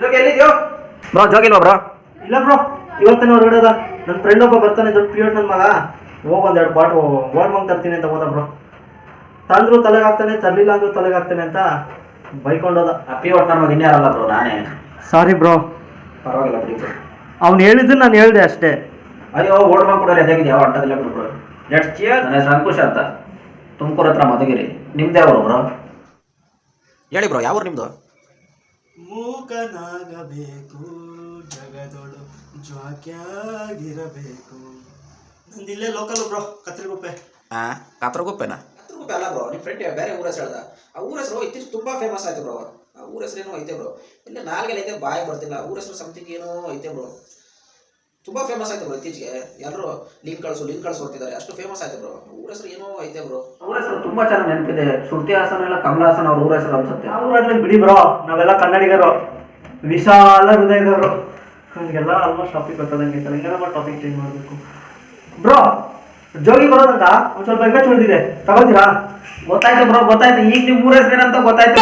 ಜೋಗಿ ಎಲ್ಲಿದ್ಯೋ? ಬ್ರೋ ಜೋಗಿಲ್ವಾ ಬ್ರೋ? ಇಲ್ಲ ಬ್ರೋ ಇವತ್ತನೇ ಹೊರಗಡೆ ಅದ. ನನ್ನ ಫ್ರೆಂಡ್ ಒಬ್ಬ ಬರ್ತಾನೆ ದೊಡ್ಡ ಪಿರಿಯಡ್ ನನ್ನ ಮಗ. ಹೋಗ ಒಂದೆರಡು ಬಾಟ್ಲು ಗೋಲ್ಡ್ ಮಂಗ್ ತರ್ತೀನಿ ಅಂತ ಹೋದ ಬ್ರೋ. ತಂದ್ರು ತಲೆಗೆ ಹಾಕ್ತಾನೆ ತರ್ಲಿಲ್ಲ ಅಂದ್ರೂ ತಲೆಗೆ ಹಾಕ್ತಾನೆ ಅಂತ ಬೈಕೊಂಡೋದ ಅಪ್ಪಿ ಒಟ್ಟು ನನ್ನ ಮಗ ಇನ್ಯಾರಲ್ಲ ಬ್ರೋ ನಾನೇ. Sorry bro. ಪರವಾಗಿಲ್ಲ ಬಿಡಿ bro. ಅವ್ನು ಹೇಳಿದ್ದು ನಾನು ಹೇಳಿದೆ ಅಷ್ಟೇ. ಅಯ್ಯೋ ಓಡ್ ಮಂಗ್ ಕೊಡೋರು ಎದಾಗಿದೆ ಯಾವ ಅಂಟದಿಲ್ಲ ಬಿಡು ಲೆಟ್ಸ್ ಚಿಯರ್ ನನ್ನ ಹೆಸರು ಅಂಕುಶ್ ಅಂತ. ತುಮಕೂರು ಹತ್ರ ಮಧುಗಿರಿ. ನಿಮ್ದೇ ಯಾವ ಬ್ರೋ? ಹೇಳಿ ಬ್ರೋ ಯಾವ ನಿಮ್ದು? ಮೂಕನಾಗಬೇಕು ಜಗದೊಳು ಜ್ವಾಕ್ಯಾಗಿರಬೇಕು. ಇಲ್ಲೇ ಲೋಕಲ್ ಬ್ರೋ ಕತ್ರಿಗುಪ್ಪೆ. ಹಾ ಕಾತ್ರಗುಪ್ಪೆನಾ? ಕಾತರಗುಪ್ಪೆ ಅಲ್ಲ ಬ್ರೋ ನಿಮ್ಮ ಫ್ರೆಂಡ್ ಬೇರೆ ಊರ ಹೆಸರು ಹೇಳ್ದ. ಆ ಊರ ಹೆಸರು ಇತ್ತೀಚೆಗೆ ತುಂಬಾ ಫೇಮಸ್ ಆಯ್ತು ಬ್ರೋ ಆ ಊರ ಹೆಸರು ಏನೋ ಐತೆ ಬ್ರೋ ಇಲ್ಲ ನಾಲ್ಗೆಲ್ಲ ಐತೆ ಬಾಯ್ ಬರ್ತಿಲ್ಲ. ಊರ ಹೆಸರು ಸಮಥಿಂಗ್ ಏನೋ ಐತೆ ಬ್ರೋ ತುಂಬಾ ಫೇಮಸ್ ಆಯ್ತು ಬ್ರೋ ಇತ್ತೀಚೆಗೆ. ಎಲ್ಲರೂ ಲಿಂಕ್ ಕಳಿಸು ಲಿಂಕ್ ಕಳಿಸು ಅಷ್ಟು ಫೇಮಸ್ ಆಯ್ತು ಬ್ರೋ ಊರ ಹೆಸರು ಏನೋ ಐತೆ ಬ್ರೋ ಊರ ಹೆಸರು ತುಂಬಾ ಚೆನ್ನಾಗಿ ನೆನಪಿದೆ. ಶ್ರುತಿ ಹಾಸನ ಎಲ್ಲ ಕಮಲ ಹಾಸನ ಅವ್ರ ಊರ ಹೆಸರು ಅನ್ಸುತ್ತೆ. ಅವ್ರಾದ್ರೆ ಬಿಡಿ ಬ್ರೋ ನಾವೆಲ್ಲ ಕನ್ನಡಿಗರು. ವಿಶಾಲ ಹೃದಯದವರು. ನನಗೆಲ್ಲ ಆಲ್ಮೋಸ್ಟ್ ಟಾಪಿಕ್ ಬರ್ತದಂಗೆ ನಮ್ಮ ಟಾಪಿಕ್ ಚೇಂಜ್ ಮಾಡಬೇಕು. ಬ್ರೋ ಜೋಗಿ ಬರೋದಂತ ಒಂದು ಸ್ವಲ್ಪ ಎಗ್ಗಚ್ಚು ಉಳಿದಿದೆ ತಗೋತೀರಾ ಗೊತ್ತಾಯ್ತು ಬ್ರೋ ಗೊತ್ತಾಯ್ತು. ಈಗ ನಿಮ್ಮ ಊರ ಹೆಸರು ಏನಂತ ಗೊತ್ತಾಯ್ತು